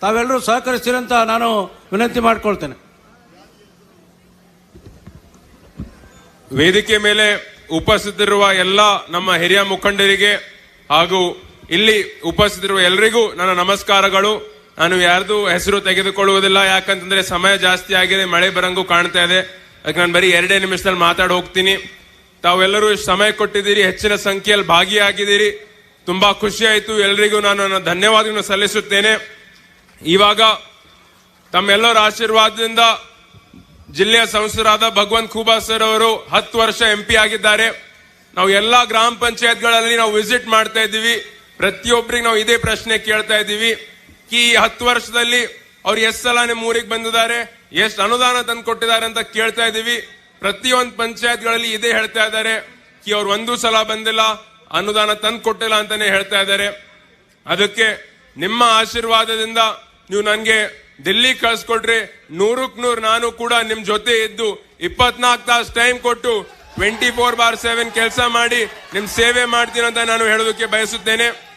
ತಾವೆಲ್ಲರೂ ಸಹಕರಿಸ್ತೀರಂತ ನಾನು ವಿನಂತಿ ಮಾಡಿಕೊಳ್ತೇನೆ. ವೇದಿಕೆ ಮೇಲೆ ಉಪಸ್ಥಿತಿರುವ ಎಲ್ಲ ನಮ್ಮ ಹಿರಿಯ ಮುಖಂಡರಿಗೆ ಹಾಗೂ ಇಲ್ಲಿ ಉಪಸ್ಥಿತಿರುವ ಎಲ್ಲರಿಗೂ ನನ್ನ ನಮಸ್ಕಾರಗಳು. ನಾನು ಯಾರ್ದು ಹೆಸರು ತೆಗೆದುಕೊಳ್ಳುವುದಿಲ್ಲ, ಯಾಕಂತಂದ್ರೆ ಸಮಯ ಜಾಸ್ತಿ ಆಗಿದೆ, ಮಳೆ ಬರಂಗು ಕಾಣ್ತಾ ಇದೆ. ಅದಕ್ಕೆ ನಾನು ಬರೀ ಎರಡೇ ನಿಮಿಷದಲ್ಲಿ ಮಾತಾಡಿ ಹೋಗ್ತೀನಿ. ತಾವೆಲ್ಲರೂ ಸಮಯ ಕೊಟ್ಟಿದ್ದೀರಿ, ಹೆಚ್ಚಿನ ಸಂಖ್ಯೆಯಲ್ಲಿ ಭಾಗಿಯಾಗಿದ್ದೀರಿ. ತುಂಬಾ ಖುಷಿ ಆಯಿತು. ಎಲ್ರಿಗೂ ನಾನು ನನ್ನ ಧನ್ಯವಾದಗಳನ್ನು ಸಲ್ಲಿಸುತ್ತೇನೆ. ಇವಾಗ ತಮ್ಮೆಲ್ಲರ ಆಶೀರ್ವಾದದಿಂದ ಜಿಲ್ಲೆಯ ಸಂಸದರಾದ ಭಗವಂತ್ ಖೂಬಾ ಸರ್ ಅವರು ಹತ್ತು ವರ್ಷ ಎಂ ಪಿ ಆಗಿದ್ದಾರೆ. ನಾವು ಎಲ್ಲಾ ಗ್ರಾಮ ಪಂಚಾಯತ್ಗಳಲ್ಲಿ ನಾವು ವಿಸಿಟ್ ಮಾಡ್ತಾ ಇದ್ದೀವಿ. ಪ್ರತಿಯೊಬ್ಬರಿಗೆ ನಾವು ಇದೇ ಪ್ರಶ್ನೆ ಕೇಳ್ತಾ ಇದ್ದೀವಿ. ಈ ಹತ್ತು ವರ್ಷದಲ್ಲಿ ಅವ್ರು ಎಷ್ಟು ಸಲ ನಿಮ್ಮ ಊರಿಗೆ ಬಂದಿದ್ದಾರೆ, ಎಷ್ಟು ಅನುದಾನ ತಂದು ಕೊಟ್ಟಿದ್ದಾರೆ ಅಂತ ಕೇಳ್ತಾ ಇದ್ದೀವಿ. ಪ್ರತಿಯೊಂದು ಪಂಚಾಯತ್ಗಳಲ್ಲಿ ಇದೇ ಹೇಳ್ತಾ ಇದ್ದಾರೆ. ಕಿ ಅವ್ರು ಒಂದು ಸಲ ಬಂದಿಲ್ಲ, ಅನುದಾನ ತಂದು ಕೊಟ್ಟಿಲ್ಲ ಅಂತಾನೆ ಹೇಳ್ತಾ ಇದ್ದಾರೆ. ಅದಕ್ಕೆ ನಿಮ್ಮ ಆಶೀರ್ವಾದದಿಂದ ನೀವು ನನಗೆ ದಿಲ್ಲಿ ಕಳ್ಸ್ಕೊಟ್ರಿ ನೂರಕ್ ನೂರು ನಾನು ಕೂಡ ನಿಮ್ ಜೊತೆ ಇದ್ದು ಇಪ್ಪತ್ನಾಲ್ಕು ತಾಸು ಟೈಮ್ ಕೊಟ್ಟು ಟ್ವೆಂಟಿ ಫೋರ್ ಬಾರ್ ಸೆವೆನ್ ಕೆಲಸ ಮಾಡಿ ನಿಮ್ ಸೇವೆ ಮಾಡ್ತೀನಿ ಅಂತ ನಾನು ಹೇಳೋದಕ್ಕೆ ಬಯಸುತ್ತೇನೆ.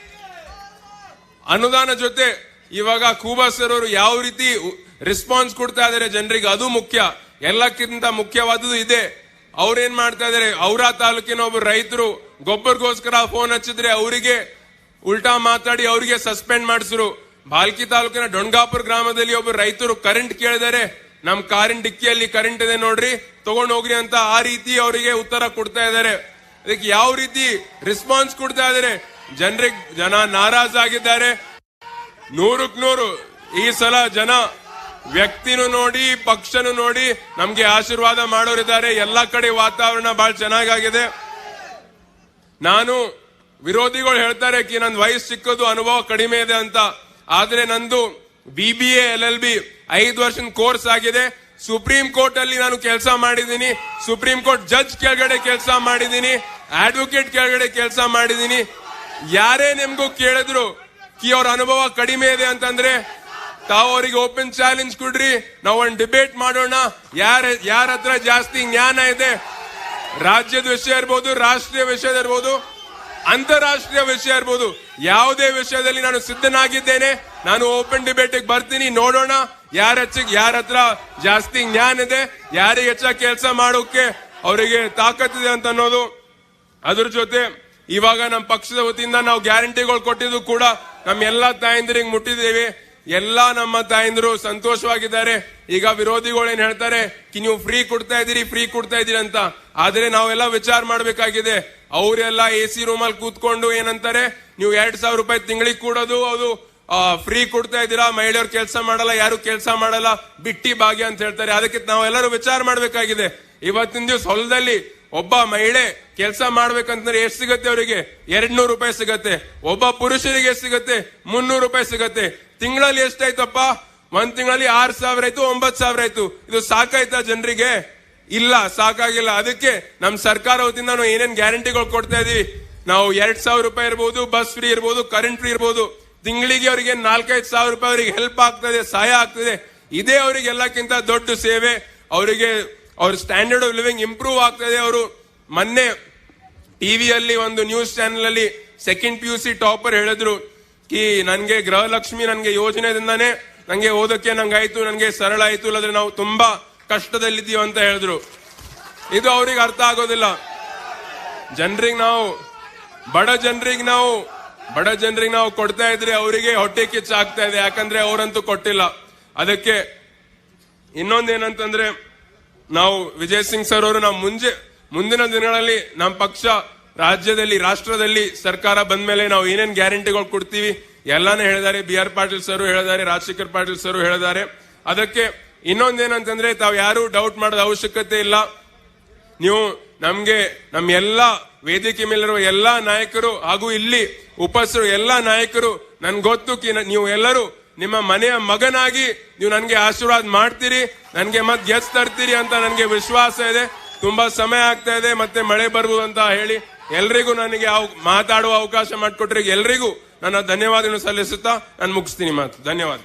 ಅನುದಾನ ಜೊತೆ ಇವಾಗ ಕೂಬಾ ಸರ್ ಅವರು ಯಾವ ರೀತಿ ರೆಸ್ಪಾನ್ಸ್ ಕೊಡ್ತಾ ಇದಾರೆ ಜನರಿಗೆ ಅದು ಮುಖ್ಯ. ಎಲ್ಲಕ್ಕಿಂತ ಮುಖ್ಯವಾದದ್ದು ಇದೆ. ಅವ್ರೇನ್ ಮಾಡ್ತಾ ಇದಾರೆ ಔರ ತಾಲೂಕಿನ ಒಬ್ಬ ರೈತರು ಗೊಬ್ಬರಗೋಸ್ಕರ ಫೋನ್ ಹಚ್ಚಿದ್ರೆ ಅವರಿಗೆ ಉಲ್ಟಾ ಮಾತಾಡಿ ಅವರಿಗೆ ಸಸ್ಪೆಂಡ್ ಮಾಡಿಸಿರು ಬಾಲ್ಕಿ ತಾಲೂಕಿನ ಡೊಣ್ಗಾಪುರ ಗ್ರಾಮದಲ್ಲಿ ಒಬ್ಬ ರೈತರು ಕರೆಂಟ್ ಕೇಳಿದರೆ, ನಮ್ ಕಾರಿನ ಡಿಕ್ಕಿಯಲ್ಲಿ ಕರೆಂಟ್ ಇದೆ ನೋಡ್ರಿ, ತಗೊಂಡು ಹೋಗ್ರಿ ಅಂತ ಆ ರೀತಿ ಅವರಿಗೆ ಉತ್ತರ ಕೊಡ್ತಾ ಇದ್ದಾರೆ. ಅದಕ್ಕೆ ಯಾವ ರೀತಿ ರೆಸ್ಪಾನ್ಸ್ ಕೊಡ್ತಾ ಇದ್ದಾರೆ? ಜನರಿಗೆ ಜನ ನಾರಾಜ್ ಆಗಿದ್ದಾರೆ. ನೂರಕ್ ನೂರು ಈ ಸಲ ಜನ ವ್ಯಕ್ತಿನೂ ನೋಡಿ, ಪಕ್ಷನು ನೋಡಿ ನಮ್ಗೆ ಆಶೀರ್ವಾದ ಮಾಡೋರಿದ್ದಾರೆ. ಎಲ್ಲಾ ಕಡೆ ವಾತಾವರಣ ಬಹಳ ಚೆನ್ನಾಗಾಗಿದೆ. ನಾನು ವಿರೋಧಿಗಳು ಹೇಳ್ತಾರೆ, ಕಿ ನನ್ನ ವಯಸ್ಸು ಸಿಕ್ಕದು ಅನುಭವ ಕಡಿಮೆ ಇದೆ ಅಂತ. ಆದ್ರೆ ನಂದು B B L L B ಐದು ವರ್ಷದ ಕೋರ್ಸ್ ಆಗಿದೆ. ಸುಪ್ರೀಂ ಕೋರ್ಟ್ ಅಲ್ಲಿ ನಾನು ಕೆಲಸ ಮಾಡಿದ್ದೀನಿ. ಸುಪ್ರೀಂ ಕೋರ್ಟ್ ಜಡ್ಜ್ ಕೆಳಗಡೆ ಕೆಲಸ ಮಾಡಿದ್ದೀನಿ. ಅಡ್ವೊಕೇಟ್ ಕೆಳಗಡೆ ಕೆಲಸ ಮಾಡಿದ್ದೀನಿ. ಯಾರೇ ನಿಮ್ಗೂ ಕೇಳಿದ್ರು, ಕಿ, ಅವ್ರ ಅನುಭವ ಕಡಿಮೆ ಇದೆ ಅಂತಂದ್ರೆ, ತಾವು ಅವರಿಗೆ ಓಪನ್ ಚಾಲೆಂಜ್ ಕೊಡ್ರಿ. ನಾವು ಒಂದು ಡಿಬೇಟ್ ಮಾಡೋಣ. ಯಾರ ಯಾರ ಹತ್ರ ಜಾಸ್ತಿ ಜ್ಞಾನ ಇದೆ, ರಾಜ್ಯದ ವಿಷಯ ಇರ್ಬೋದು, ರಾಷ್ಟ್ರೀಯ ವಿಷಯ ಇರ್ಬೋದು ಅಂತಾರಾಷ್ಟ್ರೀಯ ವಿಷಯ ಇರ್ಬೋದು. ಯಾವುದೇ ವಿಷಯದಲ್ಲಿ ನಾನು ಸಿದ್ಧನಾಗಿದ್ದೇನೆ. ನಾನು ಓಪನ್ ಡಿಬೇಟಿಗೆ ಬರ್ತೀನಿ. ನೋಡೋಣ. ಯಾರ ಯಾರ ಹತ್ರ ಜಾಸ್ತಿ ಜ್ಞಾನ ಇದೆ, ಯಾರಿಗೆ ಹೆಚ್ಚಾಗಿ ಕೆಲಸ ಮಾಡೋಕೆ ಅವರಿಗೆ ತಾಕತ್ತಿದೆ ಅಂತ ಅನ್ನೋದು. ಅದ್ರ ಜೊತೆ ಇವಾಗ ನಮ್ಮ ಪಕ್ಷದ ವತಿಯಿಂದ ನಾವು ಗ್ಯಾರಂಟಿಗಳು ಕೊಟ್ಟಿದ್ದು ಕೂಡ ನಮ್ಮ ಎಲ್ಲಾ ತಾಯಂದಿರಿಗೆ ಮುಟ್ಟಿದ್ದೇವೆ. ಎಲ್ಲಾ ನಮ್ಮ ತಾಯಂದ್ರು ಸಂತೋಷವಾಗಿದ್ದಾರೆ. ಈಗ ವಿರೋಧಿಗಳು ಏನ್ ಹೇಳ್ತಾರೆ? ಕಿ ನೀವು ಫ್ರೀ ಕೊಡ್ತಾ ಇದ್ದೀರಿ ಫ್ರೀ ಕೊಡ್ತಾ ಇದ್ದೀರಿ ಅಂತ. ಆದ್ರೆ ನಾವೆಲ್ಲ ವಿಚಾರ ಮಾಡ್ಬೇಕಾಗಿದೆ. ಅವರೆಲ್ಲ ಎ ಸಿ ರೂಮಲ್ಲಿ ಕೂತ್ಕೊಂಡು ಏನಂತಾರೆ? ನೀವು ಎರಡ್ ಸಾವಿರ ರೂಪಾಯಿ ತಿಂಗಳಿಗೆ ಕೊಡೋದು, ಅದು ಫ್ರೀ ಕೊಡ್ತಾ ಇದ್ದೀರಾ? ಮಹಿಳೆಯರು ಕೆಲಸ ಮಾಡಲ್ಲ, ಯಾರು ಕೆಲಸ ಮಾಡಲ್ಲ? ಬಿಟ್ಟಿ ಭಾಗ್ಯ ಅಂತ ಹೇಳ್ತಾರೆ. ಅದಕ್ಕೆ ನಾವೆಲ್ಲರೂ ವಿಚಾರ ಮಾಡ್ಬೇಕಾಗಿದೆ. ಇವತ್ತಿನ ದಿವಸ ಹೊಲದಲ್ಲಿ ಒಬ್ಬ ಮಹಿಳೆ ಕೆಲಸ ಮಾಡ್ಬೇಕಂತಂದ್ರೆ ಎಷ್ಟು ಸಿಗತ್ತೆ ಅವರಿಗೆ? ಎರಡ್ ನೂರು ರೂಪಾಯಿ ಸಿಗತ್ತೆ. ಒಬ್ಬ ಪುರುಷರಿಗೆ ಎಷ್ಟು ಸಿಗತ್ತೆ, ಮುನ್ನೂರು ರೂಪಾಯಿ ಸಿಗತ್ತೆ. ತಿಂಗಳಲ್ಲಿ ಎಷ್ಟಾಯ್ತಪ್ಪ? ಒಂದ್ ತಿಂಗಳಲ್ಲಿ ಆರ್ ಸಾವಿರ ಆಯ್ತು ಒಂಬತ್ ಸಾವಿರ ಆಯ್ತು. ಇದು ಸಾಕಾಯ್ತಾ ಜನರಿಗೆ? ಇಲ್ಲ, ಸಾಕಾಗಿಲ್ಲ. ಅದಕ್ಕೆ ನಮ್ ಸರ್ಕಾರ ವತಿಯಿಂದ ನಾವು ಏನೇನ್ ಗ್ಯಾರಂಟಿಗಳು ಕೊಡ್ತಾ ಇದೀವಿ? ನಾವು ಎರಡ್ ಸಾವಿರ ರೂಪಾಯಿ ಇರ್ಬೋದು, ಬಸ್ ಫ್ರೀ ಇರ್ಬೋದು, ಕರೆಂಟ್ ಫ್ರೀ ಇರ್ಬೋದು. ತಿಂಗಳಿಗೆ ಅವರಿಗೆ ನಾಲ್ಕೈದು ಸಾವಿರ ರೂಪಾಯಿ ಅವರಿಗೆ ಹೆಲ್ಪ್ ಆಗ್ತದೆ ಸಹಾಯ ಆಗ್ತದೆ ಇದೇ. ಅವರಿಗೆ ಎಲ್ಲಕ್ಕಿಂತ ದೊಡ್ಡ ಸೇವೆ. ಅವರಿಗೆ ಅವ್ರ ಸ್ಟ್ಯಾಂಡರ್ಡ್ ಆಫ್ ಲಿವಿಂಗ್ ಇಂಪ್ರೂವ್ ಆಗ್ತದೆ ಅವರು. ಮೊನ್ನೆ ಟಿವಿಯಲ್ಲಿ ಒಂದು ನ್ಯೂಸ್ ಚಾನೆಲ್ ಅಲ್ಲಿ second P U C topper ಹೇಳಿದ್ರು. ಕಿ ನನಗೆ ಗೃಹಲಕ್ಷ್ಮಿ ನನಗೆ ಯೋಜನೆದಿಂದಾನೇ ನನಗೆ ಓದಕ್ಕೆ ನಂಗಾಯ್ತು, ನನಗೆ ಸರಳ ಆಯ್ತು, ಇಲ್ಲದ್ರೆ ನಾವು ತುಂಬಾ ಕಷ್ಟದಲ್ಲಿದ್ದೀವಿ ಅಂತ ಹೇಳಿದ್ರು. ಇದು ಅವ್ರಿಗೆ ಅರ್ಥ ಆಗೋದಿಲ್ಲ. ಜನರಿಗೆ ನಾವು, ಬಡ ಜನರಿಗೆ ನಾವು, ಬಡ ಜನರಿಗೆ ನಾವು ಕೊಡ್ತಾ ಇದ್ರೆ ಅವರಿಗೆ ಹೊಟ್ಟೆ ಕಿಚ್ಚ ಆಗ್ತಾ ಇದೆ, ಯಾಕಂದ್ರೆ ಅವರಂತೂ ಕೊಟ್ಟಿಲ್ಲ. ಅದಕ್ಕೆ ಇನ್ನೊಂದೇನಂತಂದ್ರೆ, ನಾವು ವಿಜಯ್ ಸಿಂಗ್ ಸರ್ ಅವರು ನಾವು ಮುಂಜೆ, ಮುಂದಿನ ದಿನಗಳಲ್ಲಿ ನಮ್ಮ ಪಕ್ಷ ರಾಜ್ಯದಲ್ಲಿ, ರಾಷ್ಟ್ರದಲ್ಲಿ ಸರ್ಕಾರ ಬಂದ ಮೇಲೆ ನಾವು ಏನೇನು ಗ್ಯಾರಂಟಿಗಳು ಕೊಡ್ತೀವಿ, ಎಲ್ಲಾನು ಹೇಳಿದ್ದಾರೆ. ಬಿ ಆರ್ ಪಾಟೀಲ್ ಸರ್ ಹೇಳಿದ್ದಾರೆ, ರಾಜಶೇಖರ್ ಪಾಟೀಲ್ ಸರ್ ಹೇಳಿದ್ದಾರೆ. ಅದಕ್ಕೆ ಇನ್ನೊಂದೇನಂತಂದ್ರೆ, ತಾವು ಯಾರು ಡೌಟ್ ಮಾಡೋದ ಅವಶ್ಯಕತೆ ಇಲ್ಲ. ನೀವು ನಮ್ಗೆ ನಮ್ಮ ಎಲ್ಲ ವೇದಿಕೆ ಮೇಲಿರುವ ಎಲ್ಲಾ ನಾಯಕರು, ಹಾಗೂ ಇಲ್ಲಿ ಉಪಸ್ಥರು ಎಲ್ಲಾ ನಾಯಕರು, ನನ್ಗೆ ಗೊತ್ತು ನೀವು ಎಲ್ಲರೂ ನಿಮ್ಮ ಮನೆಯ ಮಗನಾಗಿ ನೀವು ನನಗೆ ಆಶೀರ್ವಾದ ಮಾಡ್ತೀರಿ, ನನಗೆ ಮತ್ತೆ ಗೆಸ್ ತರ್ತೀರಿ ಅಂತ ನನಗೆ ವಿಶ್ವಾಸ ಇದೆ. ತುಂಬಾ ಸಮಯ ಆಗ್ತಾ ಇದೆ, ಮತ್ತೆ ಮಳೆ ಬರ್ಬೋದು ಅಂತ ಹೇಳಿ ಎಲ್ರಿಗೂ ನನಗೆ ಮಾತಾಡುವ ಅವಕಾಶ ಮಾಡಿಕೊಟ್ರಿಗೆ ಎಲ್ರಿಗೂ ನನ್ನ ಧನ್ಯವಾದಗಳನ್ನು ಸಲ್ಲಿಸುತ್ತಾ ನಾನು ಮುಗಿಸ್ತೀನಿ ಮಾತು. ಧನ್ಯವಾದ.